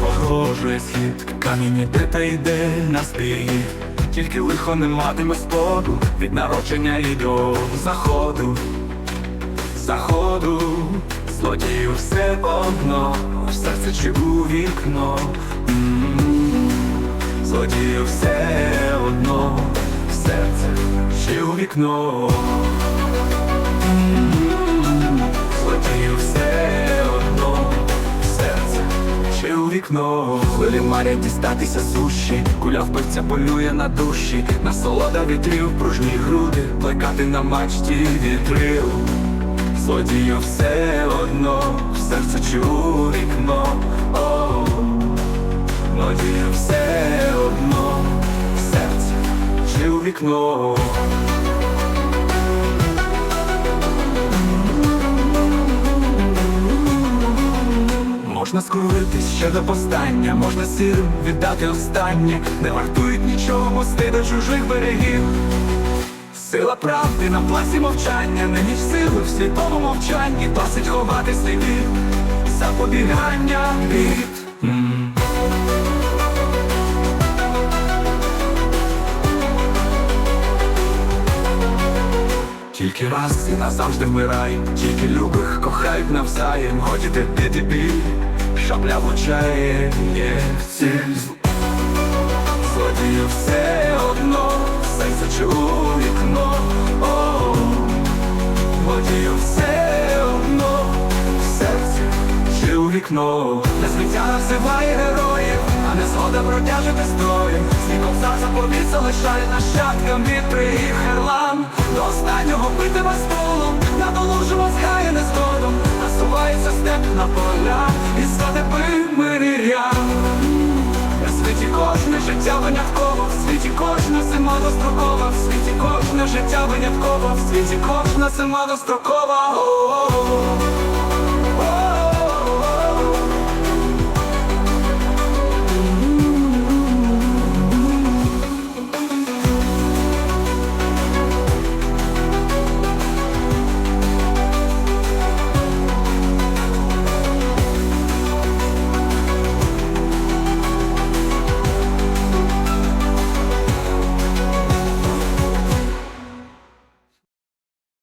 Погрожує світ, камінь іде та йде на стигі Тільки лихо не матиме споду від народження і до заходу, заходу, злодію все одно, в серце чи у вікно. Злодію все одно, в серце чи у вікно. Злодію все одно, серце чи у вікно. Хвилі марять дістатися суші, куля вбивця полює на душі, насолода вітрів, пружні груди, плекати на мачті вітрил. Злодію все одно, в серце у вікно. О, Злодію все одно, в серце у вікно. Можна скрутитись ще до повстання, можна силу віддати останнє, не вартують нічого мости до чужих берегів. Сила правди на пласі мовчання, не ніж сили в світовому мовчанні, досить ховати сліди, запобігання від. Тільки раз і назавжди вмирай, тільки любих кохають навзаєм, годі терпіти біль, шабля влучає, є ціль. Злодію все одно, серце чи у вікно, вікно, не сміття називає героїв, а не згода бродяже без строю. Снігом за заповіт залишає нащадкам від пригів херлам До останнього битиме столом, надолужимо згає незгодом, насувається степ на поля і статепи миря. В світі кожне життя винятково, в світі кожна зима дострокова, в світі кожне життя винятково, в світі кожна зима дострокова.